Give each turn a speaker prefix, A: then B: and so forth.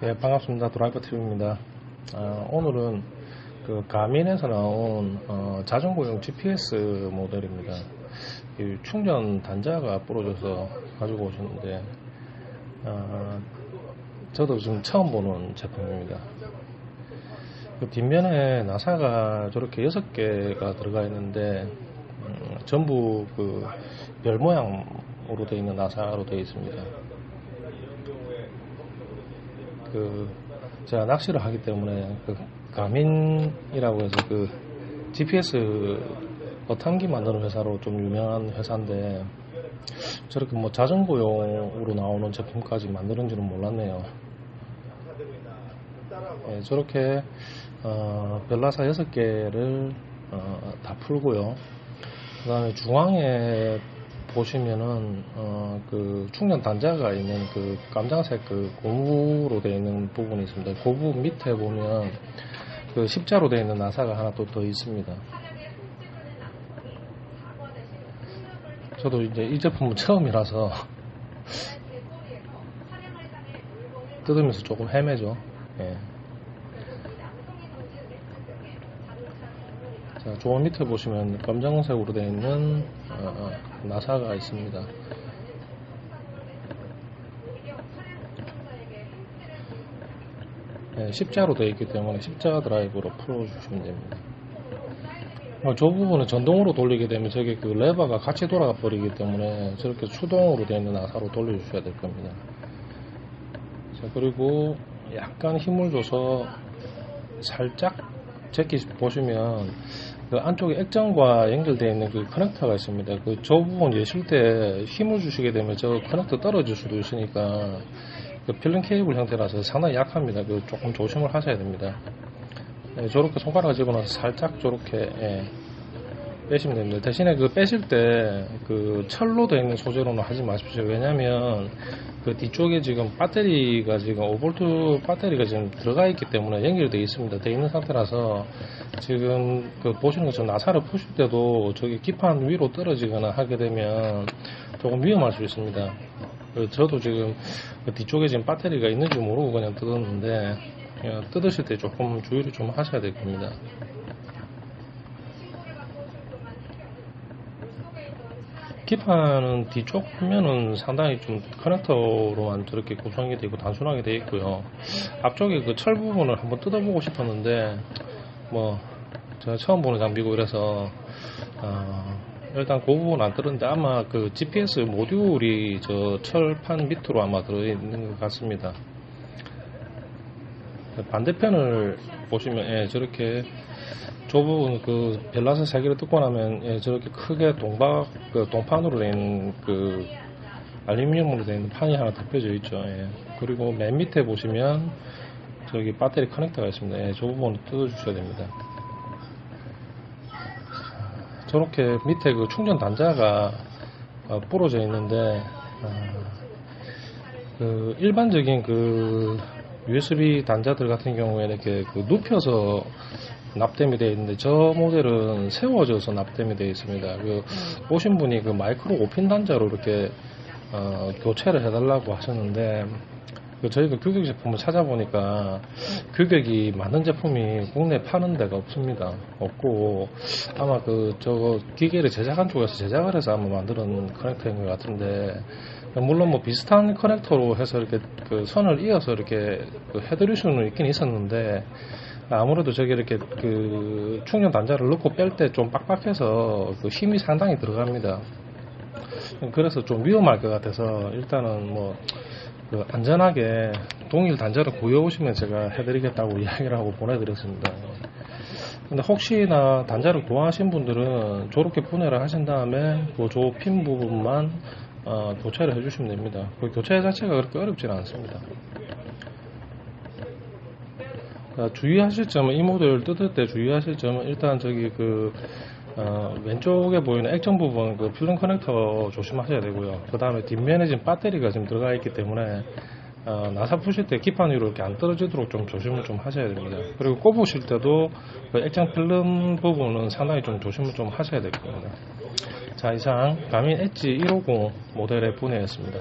A: 네, 반갑습니다. 드라이버 TV입니다. 아, 오늘은 그 가민에서 나온 어, 자전거용 GPS 모델입니다. 이 충전 단자가 부러져서 가지고 오셨는데 아, 저도 지금 처음 보는 제품입니다. 그 뒷면에 나사가 저렇게 6개가 들어가 있는데 음, 전부 그 별 모양으로 되어 있는 나사로 되어 있습니다. 그 제가 낚시를 하기 때문에 그 가민이라고 해서 그 GPS 어탕기 만드는 회사로 좀 유명한 회사인데 저렇게 뭐 자전거용으로 나오는 제품까지 만드는지는 몰랐네요. 네, 저렇게 어, 별나사 6개를 어, 다 풀고요. 그 다음에 중앙에 보시면은 어, 그 충전 단자가 있는 그 깜장색 그 고무로 되어 있는 부분이 있습니다. 그 부분 밑에 보면 그 십자로 되어 있는 나사가 하나 또 더 있습니다. 저도 이제 이 제품은 처음이라서 뜯으면서 조금 헤매죠. 예. 자, 조금 밑에 보시면 검정색으로 되어 있는 어, 어, 나사가 있습니다. 네, 십자로 되어 있기 때문에 십자 드라이브로 풀어주시면 됩니다. 어, 저 부분은 전동으로 돌리게 되면 저게 그 레버가 같이 돌아가 버리기 때문에 저렇게 수동으로 되어 있는 나사로 돌려주셔야 될 겁니다. 자, 그리고 약간 힘을 줘서 살짝 제끼 보시면 그 안쪽에 액정과 연결되어 있는 그 커넥터가 있습니다. 그 저 부분 예실 때 힘을 주시게 되면 저 커넥터 떨어질 수도 있으니까 그 필름 케이블 형태라서 상당히 약합니다. 그 조금 조심을 하셔야 됩니다. 네, 저렇게 손가락 집어넣어서 살짝 저렇게 예, 빼시면 됩니다. 대신에 그 빼실 때 그 철로 되어 있는 소재로는 하지 마십시오. 왜냐면 그 뒤쪽에 지금 배터리가 지금 5V 배터리가 지금 들어가 있기 때문에 연결되어 있습니다. 되어 있는 상태라서 지금 그 보시는 것처럼 나사를 푸실 때도 저기 기판 위로 떨어지거나 하게 되면 조금 위험할 수 있습니다. 그 저도 지금 그 뒤쪽에 지금 배터리가 있는지 모르고 그냥 뜯었는데 어, 뜯으실 때 조금 주의를 좀 하셔야 될 겁니다. 기판은 뒤쪽 화면은 상당히 좀 커넥터로만 저렇게 구성이 되고 단순하게 되어 있고요. 앞쪽에 그 철 부분을 한번 뜯어보고 싶었는데 뭐 제가 처음 보는 장비고 이래서 어, 일단 그 부분 안 뜯었는데 아마 그 GPS 모듈이 저 철판 밑으로 아마 들어있는 것 같습니다. 반대편을 보시면 예, 저렇게 좁은 그 벨라스 세 개를 뜯고 나면 예, 저렇게 크게 동박 그 동판으로 된 그 알루미늄으로 된 판이 하나 덮여져 있죠. 예. 그리고 맨 밑에 보시면 저기 배터리 커넥터가 있습니다. 예, 저 부분을 뜯어 주셔야 됩니다. 저렇게 밑에 그 충전 단자가 어, 부러져 있는데 어, 그 일반적인 그 USB 단자들 같은 경우에 이렇게 그 눕혀서 납땜이 되어 있는데 저 모델은 세워져서 납땜이 되어 있습니다. 그 오신 분이 그 마이크로 5핀 단자로 이렇게 어, 교체를 해달라고 하셨는데 그 저희가 규격 제품을 찾아보니까 규격이 맞는 제품이 국내 파는 데가 없습니다. 없고 아마 그 저거 기계를 제작한 쪽에서 제작을 해서 아마 만드는 커넥터인 것 같은데 물론 뭐 비슷한 커넥터로 해서 이렇게 그 선을 이어서 이렇게 그 해드릴 수는 있긴 있었는데 아무래도 저기 이렇게 그 충전 단자를 넣고 뺄 때 좀 빡빡해서 그 힘이 상당히 들어갑니다. 그래서 좀 위험할 것 같아서 일단은 뭐 그 안전하게 동일 단자를 구해오시면 제가 해드리겠다고 이야기를 하고 보내드렸습니다. 근데 혹시나 단자를 구하신 분들은 저렇게 분해를 하신 다음에 그조 핀 부분만 어, 교체를 해주시면 됩니다. 그 교체 자체가 그렇게 어렵지는 않습니다. 자, 주의하실 점은 이 모델을 뜯을 때 주의하실 점은 일단 저기 그 어, 왼쪽에 보이는 액정 부분 그 필름 커넥터 조심하셔야 되고요. 그 다음에 뒷면에 지금 배터리가 지금 들어가 있기 때문에 어, 나사 푸실 때 기판 위로 이렇게 안 떨어지도록 좀 조심을 좀 하셔야 됩니다. 그리고 꼽으실 때도 그 액정 필름 부분은 상당히 좀 조심을 좀 하셔야 될 겁니다. 자 이상 가민 엣지 150 모델의 분해였습니다.